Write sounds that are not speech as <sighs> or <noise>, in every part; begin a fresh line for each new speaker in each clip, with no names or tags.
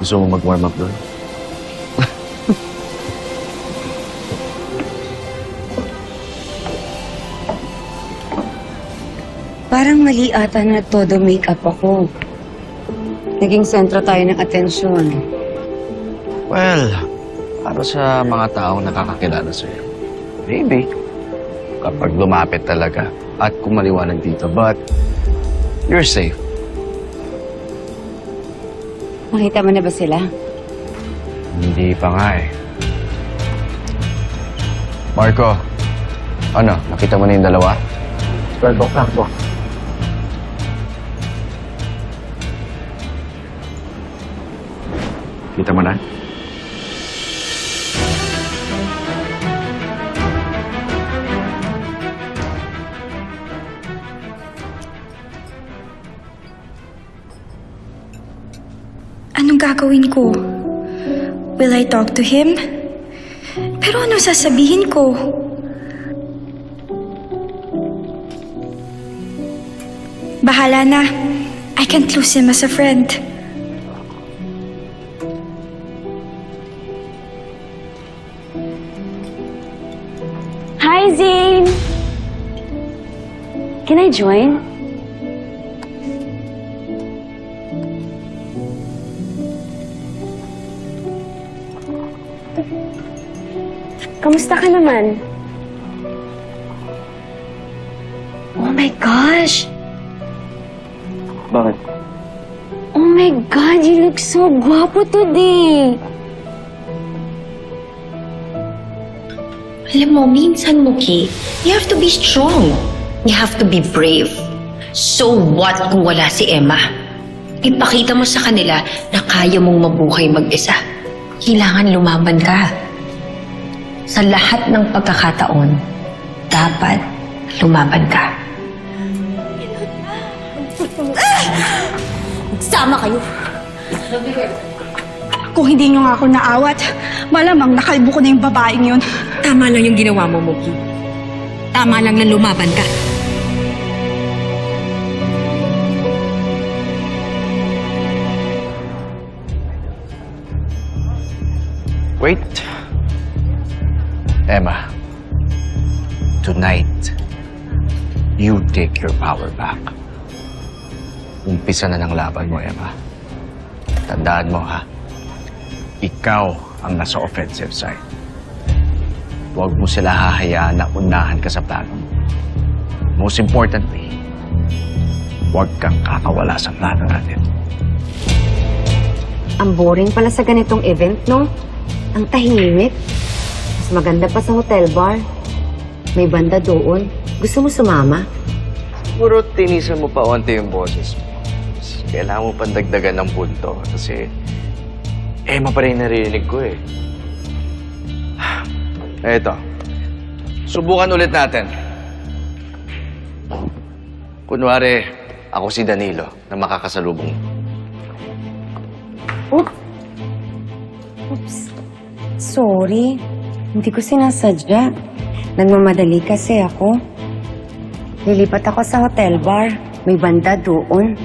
Gusto mo mag-warm up doon?
Parang mali ata na todo make-up ako. Naging sentro tayo ng atensyon.
Well, para sa mga taong nakakakilala sa'yo. Maybe. Kapag lumapit talaga at kumaliwanag dito. But, you're safe.
Nakita mo na ba sila?
Hindi pa nga eh. Marco, ano, nakita mo na yung dalawa? Well, sakto. Kita mo na?
Gagawin ko? Will I talk to him? Pero ano sasabihin ko? Bahala na. I can't lose him as a friend.
Hi, Zane! Can I join? Kamusta ka naman? Oh my gosh!
Bakit?
Oh my God, you look so guwapo today!
Alam mo, minsan, Muki, you have to be strong. You have to be brave. So what kung wala si Emma? Ipakita mo sa kanila na kaya mong mabuhay mag-isa. Kailangan lumaban ka. Sa lahat ng pagkakataon, dapat lumaban ka.
Sama kayo. Kung hindi niyo nga ako naawat, malamang nakalbo ko na yung babaeng yun.
Tama lang yung ginawa mo, Muki. Tama lang na lumaban ka.
Take your power back. Umpisa na ng laban mo, Emma. Tandaan mo, ha? Ikaw ang nasa offensive side. Huwag mo sila hahayaan na unahan ka sa plano mo. Most importantly, huwag kang kakawala sa plano natin.
Ang boring pala sa ganitong event, no? Ang tahimik. Mas maganda pa sa hotel bar. May banda doon. Gusto mo sumama?
Siguro tinisan mo pa onti yung boses mo. Kailangan mo pang dagdagan ng punto kasi Emma pa rin narinig ko eh. <sighs> Eto. Subukan ulit natin. Kunwari, ako si Danilo na makakasalubong mo.
Oops. Sorry. Hindi ko sinasadya. Nagmamadali kasi ako. Lilipat ako sa hotel bar. May banda doon.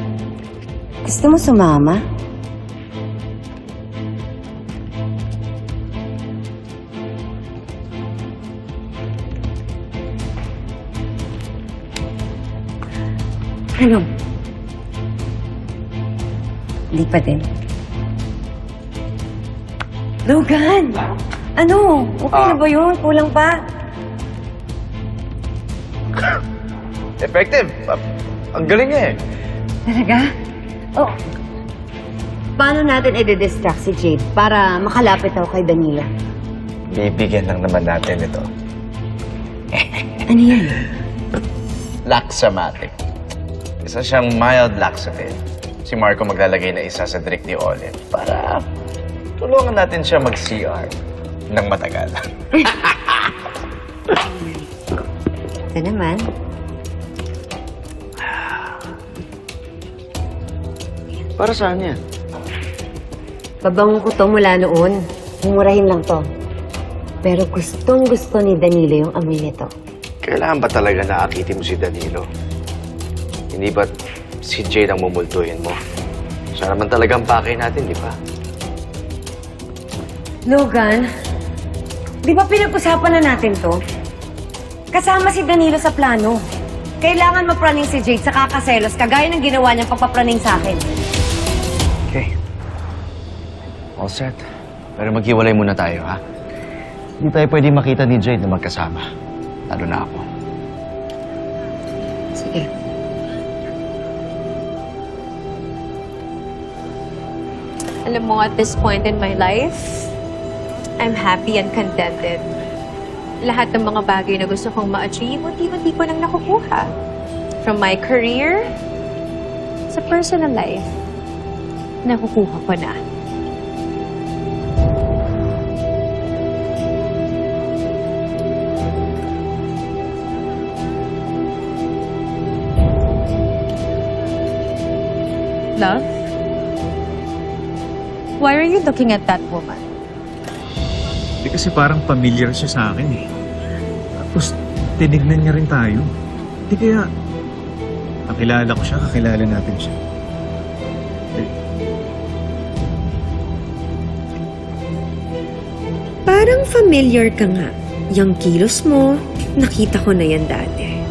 Gusto mo sumama? Ano? Hindi pa din. Logan! Ano? Okay na ba yun? Kulang pa? <laughs>
Effective! Ah, Ang galing niya eh.
Talaga? Oh. Paano natin i-distract si Jade para makalapit ako kay Danilo?
Bibigyan lang naman natin ito.
Ano yan?
Laxamatic. Isa siyang mild laxative. Si Marco maglalagay na isa sa drink ni Olive para tulungan natin siya mag-CR ng matagal. <laughs>
Ito naman.
Para saan yan?
Pabango ko to mula noon. Mumurahin lang to. Pero gustong gusto ni Danilo yung amoy nito.
Kailangan ba talaga naakitin mo si Danilo? Hindi ba si Jade ang mumultuhin mo? Siya naman talagang pakay natin, di ba?
Logan, di ba pinag-usapan na natin to? Kasama si Danilo sa plano. Kailangan mapraning si Jade sa kakaselos kagaya ng ginawa niyang pagpapraning sa akin.
All set. Pero maghiwalay muna tayo, ha? Hindi tayo pwede makita ni Jade na magkasama. Lalo na ako.
Sige.
Alam mo, at this point in my life, I'm happy and contented. Lahat ng mga bagay na gusto kong ma-achieve, unti-unti ko nang nakukuha. From my career, sa personal life, nakukuha ko na. Love? Why are you looking at that woman?
Hindi kasi parang familiar siya sa akin eh. Tapos, tinignan niya rin tayo. Hindi kaya, kakilala ko siya, kakilala natin siya.
Parang familiar ka nga. Yung kilos mo, nakita ko na yan dati.